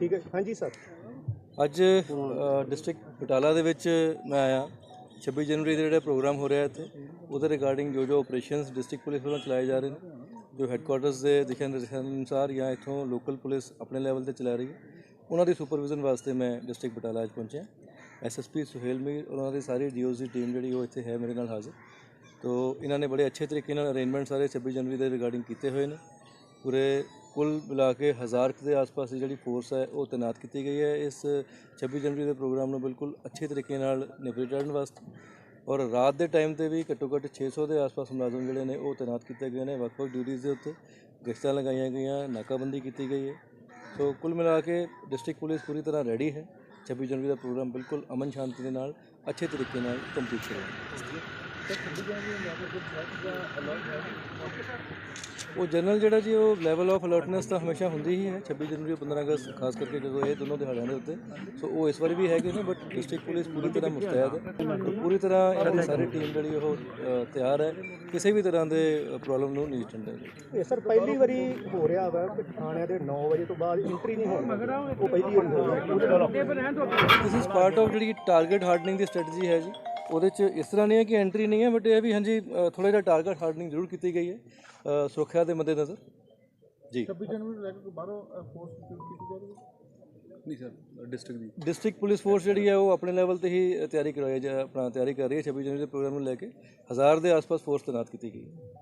ਠੀਕ ਹੈ। ਹਾਂਜੀ ਸਰ। ਅੱਜ ਡਿਸਟ੍ਰਿਕਟ ਬਟਾਲਾ ਦੇ ਵਿੱਚ ਮੈਂ ਆਇਆ। 26 ਜਨਵਰੀ ਦਾ ਜਿਹੜਾ ਪ੍ਰੋਗਰਾਮ ਹੋ ਰਿਹਾ ਇੱਥੇ, ਉਹਦੇ ਰਿਗਾਰਡਿੰਗ ਜੋ ਜੋ ਆਪਰੇਸ਼ਨਸ ਡਿਸਟ੍ਰਿਕਟ ਪੁਲਿਸ ਵੱਲੋਂ ਚਲਾਏ ਜਾ ਰਹੇ ਨੇ, ਜੋ ਹੈੱਡਕੁਆਟਰਸ ਦੇ ਦਿਸ਼ਾ ਨਿਰਦੇਸ਼ਾਂ ਅਨੁਸਾਰ ਜਾਂ ਇੱਥੋਂ ਲੋਕਲ ਪੁਲਿਸ ਆਪਣੇ ਲੈਵਲ ਤੇ ਚਲਾ ਰਹੀ ਹੈ। ਉਹਨਾਂ ਦੀ ਸੁਪਰਵਿਜ਼ਨ ਵਾਸਤੇ ਮੈਂ ਡਿਸਟ੍ਰਿਕਟ ਬਟਾਲਾ ਅੱਜ ਪਹੁੰਚਿਆ। ਐਸਐਸਪੀ ਸੁਹੇਲ ਮੀਰ ਉਹਨਾਂ ਦੀ ਸਾਰੀ ਡੀਓਜ਼ ਦੀ ਟੀਮ ਜਿਹੜੀ ਉਹ ਇੱਥੇ ਹੈ ਮੇਰੇ ਨਾਲ ਹਾਜ਼ਰ। ਤੋ, ਇਹਨਾਂ ਨੇ ਬੜੇ ਅੱਛੇ ਤਰੀਕੇ ਨਾਲ ਅਰੇਂਜਮੈਂਟ ਸਾਰੇ 26 ਜਨਵਰੀ ਦੇ ਰਿਗਾਰਡਿੰਗ ਕੀਤੇ ਹੋਏ ਨੇ। ਪੂਰੇ ਕੁੱਲ ਮਿਲਾ ਕੇ ਹਜ਼ਾਰ ਦੇ ਆਸ-ਪਾਸ ਦੀ ਜਿਹੜੀ ਫੋਰਸ ਹੈ, ਉਹ ਤੈਨਾਤ ਕੀਤੀ ਗਈ ਹੈ। ਇਸ 26 ਜਨਵਰੀ ਦੇ ਪ੍ਰੋਗਰਾਮ ਨੂੰ ਬਿਲਕੁਲ ਅੱਛੇ ਤਰੀਕੇ ਨਾਲ ਨਿਪਟ ਚੜ੍ਹਨ ਵਾਸਤੇ ਔਰ ਰਾਤ ਦੇ ਟਾਈਮ ਤੇ ਵੀ ਘੱਟੋ ਘੱਟ 600 ਦੇ ਆਸ-ਪਾਸ ਮੁਲਾਜ਼ਮ ਜਿਹੜੇ ਨੇ, ਉਹ ਤੈਨਾਤ ਕੀਤੇ ਗਏ ਨੇ। ਵੱਖ-ਵੱਖ ਡਿਊਟੀਆਂ ਦੇ ਉੱਤੇ ਗਸ਼ਤਾਂ ਲਗਾਈਆਂ ਗਈਆਂ, ਨਾਕਾਬੰਦੀ ਕੀਤੀ ਗਈ ਹੈ। ਸੋ ਕੁੱਲ ਮਿਲਾ ਕੇ ਡਿਸਟ੍ਰਿਕਟ ਪੁਲਿਸ ਪੂਰੀ ਤਰ੍ਹਾਂ ਰੈਡੀ ਹੈ। 26 ਜਨਵਰੀ ਦਾ ਪ੍ਰੋਗਰਾਮ ਬਿਲਕੁਲ ਅਮਨ ਸ਼ਾਂਤੀ ਦੇ ਨਾਲ, ਅੱਛੇ ਤਰੀਕੇ ਨਾਲ ਕੰਪਲੀਟ ਹੋਇਆ ਉਹ ਜਨਰਲ ਜਿਹੜਾ ਜੀ ਉਹ ਲੈਵਲ ਆਫ ਅਲਰਟਨੈਸ ਤਾਂ ਹਮੇਸ਼ਾ ਹੁੰਦੀ ਹੀ ਹੈ। 26 ਜਨਵਰੀ ਔਰ 15 ਅਗਸਤ ਖਾਸ ਕਰਕੇ ਜਦੋਂ ਇਹ ਦੋਨੋਂ ਦਿਹਾੜਿਆਂ ਦੇ ਉੱਤੇ। ਸੋ ਉਹ ਇਸ ਵਾਰੀ ਵੀ ਹੈਗੇ ਨੇ ਬਟ ਡਿਸਟ੍ਰਿਕਟ ਪੁਲਿਸ ਪੂਰੀ ਤਰ੍ਹਾਂ ਮੁਸਤੈਦ ਹੈ। ਪੂਰੀ ਤਰ੍ਹਾਂ ਇਹਨਾਂ ਦੀ ਸਾਰੀ ਟੀਮ ਜਿਹੜੀ ਉਹ ਤਿਆਰ ਹੈ। ਕਿਸੇ ਵੀ ਤਰ੍ਹਾਂ ਦੇ ਪ੍ਰੋਬਲਮ ਨੂੰ ਨਜਿੱਠਣ ਦੇ ਲਈ ਇਹ ਸਰ ਪਹਿਲੀ ਵਾਰੀ ਹੋ ਰਿਹਾ ਵਾ ਕਿ ਥਾਣਿਆਂ ਦੇ 9 ਵਜੇ ਤੋਂ ਬਾਅਦ ਐਂਟਰੀ ਨਹੀਂ ਹੋਣੀ ਉਹ ਪਹਿਲੀ ਵਾਰੀ ਹੋ ਰਿਹਾ। ਦਿਸ ਇਜ਼ ਪਾਰਟ ਆਫ ਜਿਹੜੀ ਟਾਰਗੇਟ ਹਾਰਡਨਿੰਗ ਦੀ ਸਟ੍ਰੈਟਜੀ ਹੈ ਜੀ। ਉਹਦੇ ਚ ਇਸ ਤਰ੍ਹਾਂ ਨਹੀਂ ਹੈ ਕਿ ਐਂਟਰੀ ਨਹੀਂ ਹੈ ਬਟ ਇਹ ਵੀ ਹਾਂਜੀ ਥੋੜਾ ਜਿਹਾ ਟਾਰਗੇਟ ਹਾਰਡਨਿੰਗ ਜ਼ਰੂਰ ਕੀਤੀ ਗਈ ਹੈ ਸੁਰੱਖਿਆ ਦੇ ਮੱਦੇਨਜ਼ਰ। ਜੀ। 26 ਜਨਵਰੀ ਨੂੰ ਲੈ ਕੇ ਬਾਹਰੋਂ ਫੋਰਸ ਕੀਤੀ ਜਾ ਰਹੀ ਹੈ? ਨਹੀਂ ਸਰ ਡਿਸਟ੍ਰਿਕਟ ਦੀ। ਡਿਸਟ੍ਰਿਕਟ ਪੁਲਿਸ ਫੋਰਸ ਜਿਹੜੀ ਹੈ ਉਹ ਆਪਣੇ ਲੈਵਲ ਤੇ ਹੀ ਤਿਆਰੀ ਕਰਵਾਈ ਜਾ ਆਪਣਾ ਤਿਆਰੀ ਕਰ ਰਹੀ ਹੈ 26 ਜਨਵਰੀ ਦੇ ਪ੍ਰੋਗਰਾਮ ਨੂੰ ਲੈ ਕੇ। ਹਜ਼ਾਰ ਦੇ ਆਸ-ਪਾਸ ਫੋਰਸ ਤੈਨਾਤ ਕੀਤੀ ਗਈ ਹੈ।